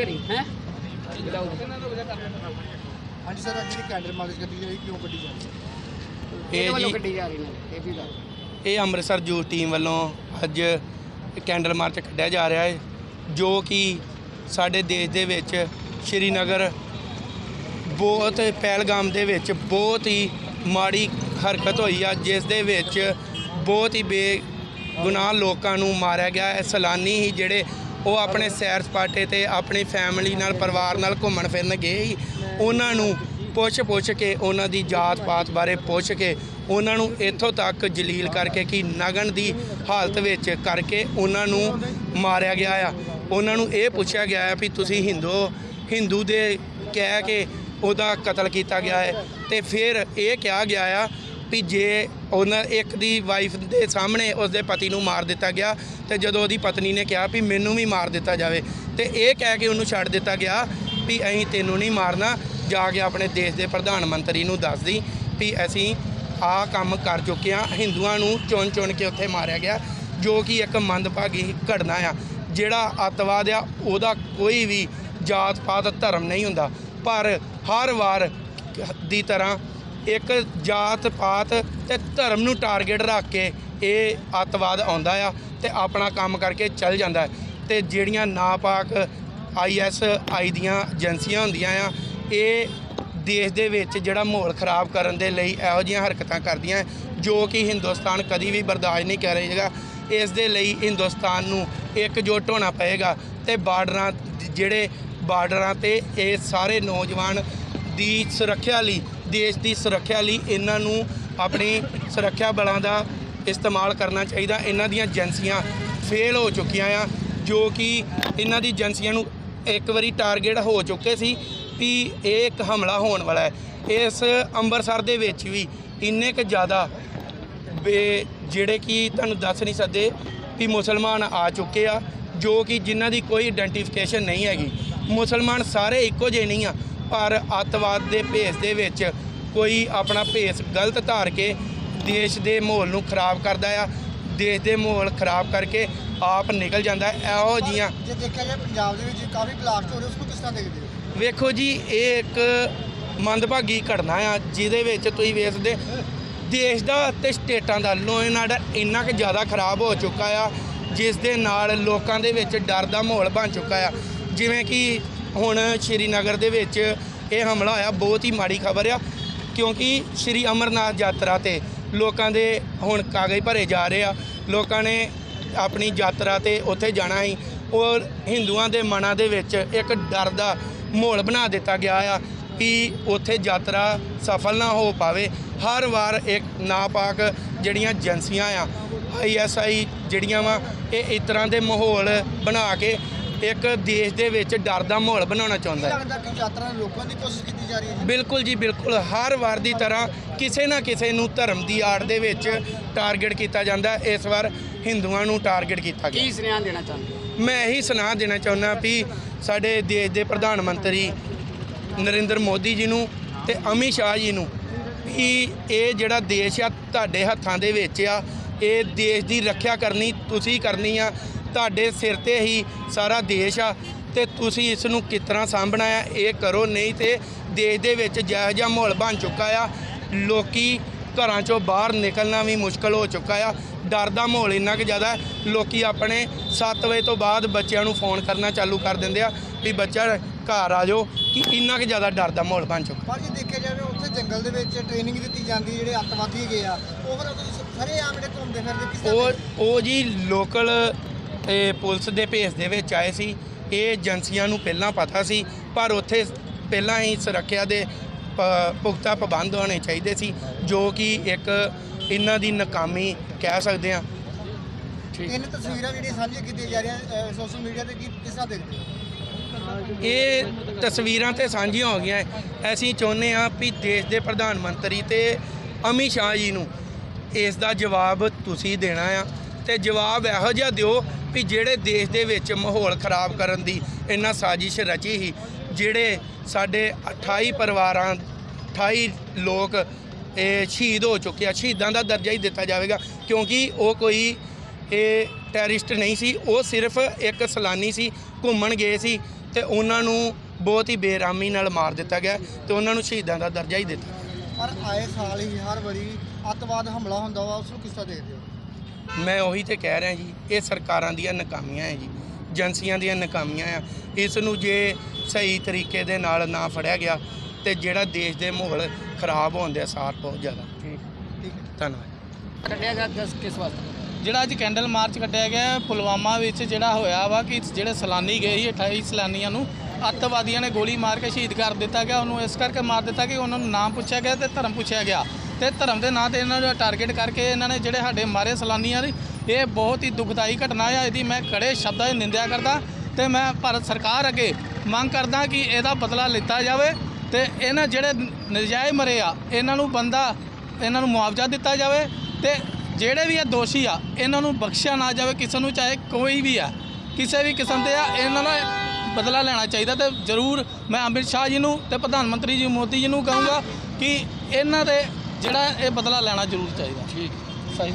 ਘਰੀ ਹੈ? ਹਾਂਜੀ ਸਰ ਅੱਜ ਜਿਹੜੀ ਕੈਂਡਲ ਮਾਰਚ ਗੱਡੀ ਜਿਹੜੀ ਕਿਉਂ ਕੱਢੀ ਜਾਂਦੀ ਹੈ? ਇਹ ਇਹ ਵੱਲੋਂ ਜੀ ਗੱਡੀ ਜਾ ਰਹੀ ਨੇ ਇਹ ਵੀ ਦੱਸ ਇਹ ਅੰਮ੍ਰਿਤਸਰ ਯੂਥ ਟੀਮ ਵੱਲੋਂ ਅੱਜ ਕੈਂਡਲ ਮਾਰਚ ਕੱਢਿਆ ਜਾ ਰਿਹਾ ਹੈ ਜੋ ਕਿ ਸਾਡੇ ਦੇਸ਼ ਦੇ ਵਿੱਚ ਸ਼੍ਰੀਨਗਰ ਬਹੁਤ ਪਹਿਲਗਾਮ ਦੇ ਵਿੱਚ ਬਹੁਤ ਹੀ ਮਾੜੀ ਹਰਕਤ ਹੋਈ ਆ ਜਿਸ ਦੇ ਵਿੱਚ ਬਹੁਤ ਹੀ ਬੇਗੁਨਾਹ ਲੋਕਾਂ ਨੂੰ ਮਾਰਿਆ ਗਿਆ ਹੈ। ਸੈਲਾਨੀ ਹੀ ਜਿਹੜੇ ਉਹ ਆਪਣੇ ਸੈਰ ਸਪਾਟੇ ਤੇ ਆਪਣੀ ਫੈਮਿਲੀ ਨਾਲ, ਪਰਿਵਾਰ ਨਾਲ ਘੁੰਮਣ ਫਿਰਨ ਗਏ ਸੀ। ਉਹਨਾਂ ਨੂੰ ਪੁੱਛ ਪੁੱਛ ਕੇ, ਉਹਨਾਂ ਦੀ ਜਾਤ ਪਾਤ ਬਾਰੇ ਪੁੱਛ ਕੇ, ਉਹਨਾਂ ਨੂੰ ਇੱਥੋਂ ਤੱਕ ਜਲੀਲ ਕਰਕੇ ਕਿ ਨਗਨ ਦੀ ਹਾਲਤ ਵਿੱਚ ਕਰਕੇ ਉਹਨਾਂ ਨੂੰ ਮਾਰਿਆ ਗਿਆ ਆ। ਉਹਨਾਂ ਨੂੰ ਇਹ ਪੁੱਛਿਆ ਗਿਆ ਹੈ ਵੀ ਤੁਸੀਂ ਹਿੰਦੂ ਹਿੰਦੂ ਦੇ ਕਹਿ ਕੇ ਉਹਦਾ ਕਤਲ ਕੀਤਾ ਗਿਆ ਹੈ। ਤੇ ਫਿਰ ਇਹ ਕਿਹਾ ਗਿਆ ਆ ਵੀ ਜੇ ਉਹਨਾਂ ਇੱਕ ਦੀ ਵਾਈਫ ਦੇ ਸਾਹਮਣੇ ਉਸਦੇ ਪਤੀ ਨੂੰ ਮਾਰ ਦਿੱਤਾ ਗਿਆ ਤੇ ਜਦੋਂ ਉਹਦੀ ਪਤਨੀ ਨੇ ਕਿਹਾ ਵੀ ਮੈਨੂੰ ਵੀ ਮਾਰ ਦਿੱਤਾ ਜਾਵੇ ਤੇ ਇਹ ਕਹਿ ਕੇ ਉਹਨੂੰ ਛੱਡ ਦਿੱਤਾ ਗਿਆ ਵੀ ਅਸੀਂ ਤੈਨੂੰ ਨਹੀਂ ਮਾਰਨਾ, ਜਾ ਕੇ ਆਪਣੇ ਦੇਸ਼ ਦੇ ਪ੍ਰਧਾਨ ਮੰਤਰੀ ਨੂੰ ਦੱਸ ਦੀ ਵੀ ਅਸੀਂ ਆਹ ਕੰਮ ਕਰ ਚੁੱਕੇ ਹਾਂ। ਹਿੰਦੂਆਂ ਨੂੰ ਚੁਣ ਚੁਣ ਕੇ ਉੱਥੇ ਮਾਰਿਆ ਗਿਆ, ਜੋ ਕਿ ਇੱਕ ਮੰਦਭਾਗੀ ਘਟਨਾ ਆ। ਜਿਹੜਾ ਅੱਤਵਾਦ ਆ, ਉਹਦਾ ਕੋਈ ਵੀ ਜਾਤ ਪਾਤ ਧਰਮ ਨਹੀਂ ਹੁੰਦਾ। ਪਰ ਹਰ ਵਾਰ ਦੀ ਤਰ੍ਹਾਂ ਇੱਕ ਜਾਤ ਪਾਤ ਤੇ ਧਰਮ ਨੂੰ ਟਾਰਗੇਟ ਰੱਖ ਕੇ ਇਹ ਅੱਤਵਾਦ ਆਉਂਦਾ ਆ ਤੇ ਆਪਣਾ ਕੰਮ ਕਰਕੇ ਚੱਲ ਜਾਂਦਾ ਹੈ। ਤੇ ਜਿਹੜੀਆਂ ਨਾਪਾਕ ਆਈਐਸ ਆਈ ਦੀਆਂ ਏਜੰਸੀਆਂ ਹੁੰਦੀਆਂ ਆ, ਇਹ ਦੇਸ਼ ਦੇ ਵਿੱਚ ਜਿਹੜਾ ਮਾਹੌਲ ਖਰਾਬ ਕਰਨ ਦੇ ਲਈ ਇਹੋ ਜਿਹੀਆਂ ਹਰਕਤਾਂ ਕਰਦੀਆਂ ਜੋ ਕਿ ਹਿੰਦੁਸਤਾਨ ਕਦੀ ਵੀ ਬਰਦਾਸ਼ਤ ਨਹੀਂ ਕਰੇਗਾ ਇਸ ਦੇ ਲਈ ਹਿੰਦੁਸਤਾਨ ਨੂੰ ਇਕਜੁੱਟ ਹੋਣਾ ਪਏਗਾ ਤੇ ਬਾਰਡਰਾਂ ਜਿਹੜੇ ਬਾਰਡਰਾਂ ਤੇ ਇਹ ਸਾਰੇ ਨੌਜਵਾਨ ਦੀ ਸੁਰੱਖਿਆ ਲਈ ਦੇਸ਼ ਦੀ ਸੁਰੱਖਿਆ ਲਈ ਇਹਨਾਂ ਨੂੰ ਆਪਣੀ ਸੁਰੱਖਿਆ ਬਲਾਂ ਦਾ ਇਸਤੇਮਾਲ ਕਰਨਾ ਚਾਹੀਦਾ। ਇਹਨਾਂ ਦੀਆਂ ਏਜੰਸੀਆਂ ਫੇਲ ਹੋ ਚੁੱਕੀਆਂ ਆ, ਜੋ ਕਿ ਇਹਨਾਂ ਦੀ ਏਜੰਸੀਆਂ ਨੂੰ ਇੱਕ ਵਾਰੀ ਟਾਰਗੇਟ ਹੋ ਚੁੱਕੇ ਸੀ ਵੀ ਇਹ ਇੱਕ ਹਮਲਾ ਹੋਣ ਵਾਲਾ ਹੈ। ਇਸ ਅੰਮ੍ਰਿਤਸਰ ਦੇ ਵਿੱਚ ਵੀ ਇੰਨੇ ਕੁ ਜ਼ਿਆਦਾ ਬੇ, ਜਿਹੜੇ ਕਿ ਤੁਹਾਨੂੰ ਦੱਸ ਨਹੀਂ ਸਕਦੇ ਵੀ ਮੁਸਲਮਾਨ ਆ ਚੁੱਕੇ ਆ, ਜੋ ਕਿ ਜਿਨ੍ਹਾਂ ਦੀ ਕੋਈ ਆਇਡੈਂਟੀਫਿਕੇਸ਼ਨ ਨਹੀਂ ਹੈਗੀ। ਮੁਸਲਮਾਨ ਸਾਰੇ ਇੱਕੋ ਜਿਹੇ ਨਹੀਂ ਆ। ਪਰ ਅੱਤਵਾਦ ਦੇ ਭੇਸ ਦੇ ਵਿੱਚ ਕੋਈ ਆਪਣਾ ਭੇਸ ਗਲਤ ਧਾਰ ਕੇ ਦੇਸ਼ ਦੇ ਮਾਹੌਲ ਨੂੰ ਖਰਾਬ ਕਰਦਾ ਆ ਦੇਸ਼ ਦੇ ਮਾਹੌਲ ਖਰਾਬ ਕਰਕੇ ਆਪ ਨਿਕਲ ਜਾਂਦਾ। ਇਹੋ ਜੀਆਂ ਜੇ ਦੇਖਿਆ ਜਾਏ ਪੰਜਾਬ ਦੇ ਵਿੱਚ ਕਾਫੀ ਬਲਾਸਟ ਹੋ ਰਹੇ ਉਸ ਨੂੰ ਕਿਸ ਤਰ੍ਹਾਂ ਦੇਖਦੇ ਹੋ ਵੇਖੋ ਜੀ ਇਹ ਇੱਕ ਮੰਦਭਾਗੀ ਘਟਨਾ ਆ ਜਿਹਦੇ ਵਿੱਚ ਤੁਸੀਂ ਵੇਖਦੇ ਦੇਸ਼ ਦਾ ਤੇ ਸਟੇਟਾਂ ਦਾ ਲੋ ਐਂਡ ਆਰਡਰ ਇੰਨਾ ਕਿ ਜ਼ਿਆਦਾ ਖਰਾਬ ਹੋ ਚੁੱਕਾ ਆ ਜਿਸ ਦੇ ਨਾਲ ਲੋਕਾਂ ਦੇ ਵਿੱਚ ਡਰ ਦਾ ਮਾਹੌਲ ਬਣ ਚੁੱਕਾ ਆ ਜਿਵੇਂ ਕਿ ਹੁਣ ਸ਼੍ਰੀਨਗਰ ਦੇ ਵਿੱਚ ਇਹ ਹਮਲਾ ਹੋਇਆ, ਬਹੁਤ ਹੀ ਮਾੜੀ ਖਬਰ ਆ, ਕਿਉਂਕਿ ਸ਼੍ਰੀ ਅਮਰਨਾਥ ਯਾਤਰਾ ਤੇ ਲੋਕਾਂ ਦੇ ਹੁਣ ਕਾਗਜ਼ ਭਰੇ ਜਾ ਰਹੇ ਆ, ਲੋਕਾਂ ਨੇ ਆਪਣੀ ਯਾਤਰਾ ਤੇ ਉੱਥੇ ਜਾਣਾ ਸੀ, ਔਰ ਹਿੰਦੂਆਂ ਦੇ ਮਨਾਂ ਦੇ ਵਿੱਚ ਇੱਕ ਡਰ ਦਾ ਮਾਹੌਲ ਬਣਾ ਦਿੱਤਾ ਗਿਆ ਆ ਕਿ ਉੱਥੇ ਯਾਤਰਾ ਸਫਲ ਨਾ ਹੋ ਪਾਵੇ। ਹਰ ਵਾਰ ਇੱਕ ਨਾਪਾਕ ਜਿਹੜੀਆਂ ਏਜੰਸੀਆਂ ਆ ਆਈਐਸਆਈ ਜਿਹੜੀਆਂ ਵਾ, ਇਹ ਇਸ ਤਰ੍ਹਾਂ ਦੇ ਮਾਹੌਲ ਬਣਾ ਕੇ ਇੱਕ ਦੇਸ਼ ਦੇ ਵਿੱਚ ਡਰ ਦਾ ਮਾਹੌਲ ਬਣਾਉਣਾ ਚਾਹੁੰਦਾ ਹੈ ਲੱਗਦਾ ਕਿ ਯਾਤਰਾ ਰੋਕਣ ਦੀ ਕੋਸ਼ਿਸ਼ ਕੀਤੀ ਜਾ ਰਹੀ ਹੈ? ਬਿਲਕੁਲ ਜੀ ਬਿਲਕੁਲ ਹਰ ਵਾਰ ਦੀ ਤਰ੍ਹਾਂ ਕਿਸੇ ਨਾ ਕਿਸੇ ਨੂੰ ਧਰਮ ਦੀ ਆੜ ਦੇ ਵਿੱਚ ਟਾਰਗੇਟ ਕੀਤਾ ਜਾਂਦਾ ਹੈ। ਇਸ ਵਾਰ ਹਿੰਦੂਆਂ ਨੂੰ ਟਾਰਗੇਟ ਕੀਤਾ ਗਿਆ ਕੀ ਸੁਨੇਹਾ ਦੇਣਾ ਚਾਹੁੰਦੇ ਹੋ ਮੈਂ ਇਹੀ ਸੁਨਾਹ ਦੇਣਾ ਚਾਹੁੰਦਾ ਵੀ ਸਾਡੇ ਦੇਸ਼ ਦੇ ਪ੍ਰਧਾਨ ਮੰਤਰੀ ਨਰਿੰਦਰ ਮੋਦੀ ਜੀ ਨੂੰ ਤੇ ਅਮਿਤ ਸ਼ਾਹ ਜੀ ਨੂੰ ਵੀ ਇਹ ਜਿਹੜਾ ਦੇਸ਼ ਆ ਤੁਹਾਡੇ ਹੱਥਾਂ ਦੇ ਵਿੱਚ ਆ ਇਹ ਦੇਸ਼ ਦੀ ਰੱਖਿਆ ਕਰਨੀ ਤੁਸੀਂ ਕਰਨੀ ਆ ਤੁਹਾਡੇ ਸਿਰ ਤੇ ਹੀ ਸਾਰਾ ਦੇਸ਼ ਆ ਤੇ ਤੁਸੀਂ ਇਸ ਨੂੰ ਕਿਸ ਤਰ੍ਹਾਂ ਸਾਂਭਣਾ ਆ ਇਹ ਕਰੋ ਨਹੀਂ ਤੇ ਦੇਸ਼ ਦੇ ਵਿੱਚ ਜਿਹੋ ਜਿਹਾ ਮਾਹੌਲ ਬਣ ਚੁੱਕਾ ਆ ਲੋਕੀ ਘਰਾਂ ਚੋਂ ਬਾਹਰ ਨਿਕਲਣਾ ਵੀ ਮੁਸ਼ਕਲ ਹੋ ਚੁੱਕਾ ਆ ਡਰ ਦਾ ਮਾਹੌਲ ਇੰਨਾ ਕਿ ਜ਼ਿਆਦਾ ਲੋਕੀ ਆਪਣੇ 7 ਵਜੇ ਤੋਂ ਬਾਅਦ ਬੱਚਿਆਂ ਨੂੰ ਫੋਨ ਕਰਨਾ ਚਾਲੂ ਕਰ ਦਿੰਦੇ ਆ ਵੀ ਬੱਚਾ ਘਰ ਆ ਜਾਓ ਕਿ ਇੰਨਾ ਕਿ ਜ਼ਿਆਦਾ ਡਰ ਦਾ ਮਾਹੌਲ ਬਣ ਚੁੱਕਾ। ਪਰ ਜੇ ਦੇਖਿਆ ਜਾਵੇ ਉੱਥੇ ਜੰਗਲ ਦੇ ਵਿੱਚ ਟ੍ਰੇਨਿੰਗ ਦਿੱਤੀ ਜਾਂਦੀ ਜਿਹੜੇ ਅੱਤਵਾਦੀ ਹੈਗੇ ਆ ਉਹ ਫਿਰ ਸਾਰੇ ਆਮ ਜਿਹੜੇ ਘੁੰਮਦੇ ਫਿਰਦੇ ਕਿਸ ਉਹ ਉਹ ਜੀ ਲੋਕਲ ਪੁਲਿਸ ਦੇ ਭੇਸ ਦੇ ਵਿੱਚ ਆਏ ਸੀ। ਇਹ ਏਜੰਸੀਆਂ ਨੂੰ ਪਹਿਲਾਂ ਪਤਾ ਸੀ ਪਰ ਉੱਥੇ ਪਹਿਲਾਂ ਹੀ ਸੁਰੱਖਿਆ ਦੇ ਪੁਖਤਾ ਪ੍ਰਬੰਧ ਹੋਣੇ ਚਾਹੀਦੇ ਸੀ ਜੋ ਕਿ ਇੱਕ ਇਹਨਾਂ ਦੀ ਨਾਕਾਮੀ ਕਹਿ ਸਕਦੇ ਆ ਤਿੰਨ ਤਸਵੀਰਾਂ ਜਿਹੜੀਆਂ ਸਾਂਝੀਆਂ ਕੀਤੀਆਂ ਜਾ ਰਹੀਆਂ ਸੋਸ਼ਲ ਮੀਡੀਆ ਤੇ ਕੀ ਕਿਸ ਤਰ੍ਹਾਂ ਦੇਖਦੇ ਹੋ? ਇਹ ਤਸਵੀਰਾਂ ਤੇ ਸਾਂਝੀਆਂ ਹੋ ਗਈਆਂ। ਅਸੀਂ ਚਾਹੁੰਦੇ ਹਾਂ ਵੀ ਦੇਸ਼ ਦੇ ਪ੍ਰਧਾਨ ਮੰਤਰੀ ਤੇ ਅਮਿਤ ਸ਼ਾਹ ਜੀ ਨੂੰ ਇਸ ਦਾ ਜਵਾਬ ਤੁਸੀਂ ਦੇਣਾ ਆ। ਤੇ ਜਵਾਬ ਇਹੋ ਜਿਹਾ ਦਿਓ ਵੀ ਜਿਹੜੇ ਦੇਸ਼ ਦੇ ਵਿੱਚ ਮਾਹੌਲ ਖਰਾਬ ਕਰਨ ਦੀ ਇਹਨਾਂ ਸਾਜ਼ਿਸ਼ ਰਚੀ ਸੀ, ਜਿਹੜੇ ਸਾਡੇ 28 ਪਰਿਵਾਰਾਂ 28 ਲੋਕ, ਇਹ ਸ਼ਹੀਦ ਹੋ ਚੁੱਕੇ ਆ। ਸ਼ਹੀਦਾਂ ਦਾ ਦਰਜਾ ਹੀ ਦਿੱਤਾ ਜਾਵੇਗਾ, ਕਿਉਂਕਿ ਉਹ ਕੋਈ ਇਹ ਟੈਰਿਸਟ ਨਹੀਂ ਸੀ, ਉਹ ਸਿਰਫ ਇੱਕ ਸੈਲਾਨੀ ਸੀ, ਘੁੰਮਣ ਗਏ ਸੀ ਤੇ ਉਹਨਾਂ ਨੂੰ ਬਹੁਤ ਹੀ ਬੇਰਾਮੀ ਨਾਲ ਮਾਰ ਦਿੱਤਾ ਗਿਆ ਤੇ ਉਹਨਾਂ ਨੂੰ ਸ਼ਹੀਦਾਂ ਦਾ ਦਰਜਾ ਹੀ ਦਿੱਤਾ ਪਰ ਆਏ ਸਾਲ ਹੀ ਹਰ ਵਾਰੀ ਅੱਤਵਾਦ ਹਮਲਾ ਹੁੰਦਾ ਵਾ, ਉਸ ਨੂੰ ਕਿਸ ਤਰ੍ਹਾਂ ਦੇਖਦੇ ਹੋ? ਮੈਂ ਉਹੀ ਤੇ ਕਹਿ ਰਿਹਾ ਜੀ ਇਹ ਸਰਕਾਰਾਂ ਦੀਆਂ ਨਾਕਾਮੀਆਂ ਹੈ ਜੀ ਏਜੰਸੀਆਂ ਦੀਆਂ ਨਾਕਾਮੀਆਂ ਆ। ਇਸ ਨੂੰ ਜੇ ਸਹੀ ਤਰੀਕੇ ਦੇ ਨਾਲ ਨਾ ਫੜਿਆ ਗਿਆ ਤੇ ਜਿਹੜਾ ਦੇਸ਼ ਦੇ ਮਾਹੌਲ ਖਰਾਬ ਹੋਣ ਦੇ ਅਸਾਰ ਬਹੁਤ ਜ਼ਿਆਦਾ। ਠੀਕ। ਹੈ ਧੰਨਵਾਦ। ਕੱਢਿਆ ਗਿਆ ਕਿਸ ਕਿਸ ਵਾਸਤੇ? ਜਿਹੜਾ ਅੱਜ ਕੈਂਡਲ ਮਾਰਚ ਕੱਢਿਆ ਗਿਆ ਪੁਲਵਾਮਾ ਵਿੱਚ ਜਿਹੜਾ ਹੋਇਆ ਵਾ ਕਿ ਜਿਹੜੇ ਸੈਲਾਨੀ ਗਏ ਸੀ 28 ਸੈਲਾਨੀਆਂ ਨੂੰ ਅੱਤਵਾਦੀਆਂ ਨੇ ਗੋਲੀ ਮਾਰ ਕੇ ਸ਼ਹੀਦ ਕਰ ਦਿੱਤਾ ਗਿਆ। ਉਹਨੂੰ ਇਸ ਕਰਕੇ ਮਾਰ ਦਿੱਤਾ ਕਿ ਉਹਨਾਂ ਨੂੰ ਨਾਮ ਪੁੱਛਿਆ ਗਿਆ ਤੇ ਧਰਮ ਪੁੱਛਿਆ ਗਿਆ। ਤੇ ਧਰਮ ਦੇ ਨਾਂ ਤੇ ਇਹਨਾਂ ਨੂੰ ਟਾਰਗੇਟ ਕਰਕੇ ਇਹਨਾਂ ਨੇ ਜਿਹੜੇ ਸਾਡੇ ਮਾਰੇ ਸੈਲਾਨੀਆਂ ਦੀ, ਇਹ ਬਹੁਤ ਹੀ ਦੁਖਦਾਈ ਘਟਨਾ ਆ, ਇਹਦੀ ਮੈਂ ਕੜੇ ਸ਼ਬਦਾਂ 'ਚ ਨਿੰਦਿਆ ਕਰਦਾ ਤੇ ਮੈਂ ਭਾਰਤ ਸਰਕਾਰ ਅੱਗੇ ਮੰਗ ਕਰਦਾ ਕਿ ਇਹਦਾ ਬਦਲਾ ਲਿੱਤਾ ਜਾਵੇ ਤੇ ਇਹਨਾਂ ਜਿਹੜੇ ਨਜਾਇਜ਼ ਮਰੇ ਆ, ਇਹਨਾਂ ਨੂੰ ਬੰਦਾ, ਇਹਨਾਂ ਨੂੰ ਮੁਆਵਜ਼ਾ ਦਿੱਤਾ ਜਾਵੇ ਤੇ ਜਿਹੜੇ ਵੀ ਇਹ ਦੋਸ਼ੀ ਆ, ਇਹਨਾਂ ਨੂੰ ਬਖਸ਼ਿਆ ਨਾ ਜਾਵੇ, ਕਿਸੇ ਨੂੰ ਚਾਹੇ ਕੋਈ ਵੀ ਆ, ਕਿਸੇ ਵੀ ਕਿਸਮ ਦੇ ਆ, ਇਹਨਾਂ ਦਾ ਬਦਲਾ ਲੈਣਾ ਚਾਹੀਦਾ ਤੇ ਜ਼ਰੂਰ ਮੈਂ ਅਮਿਤ ਸ਼ਾਹ ਜੀ ਨੂੰ ਤੇ ਪ੍ਰਧਾਨ ਮੰਤਰੀ ਜੀ ਮੋਦੀ ਜੀ ਨੂੰ ਕਹੂੰਗਾ ਕਿ ਇਹਨਾਂ ਦੇ ਜਿਹੜਾ ਇਹ ਬਦਲਾ ਲੈਣਾ ਜ਼ਰੂਰ ਚਾਹੀਦਾ। ਠੀਕ। ਸਹੀ।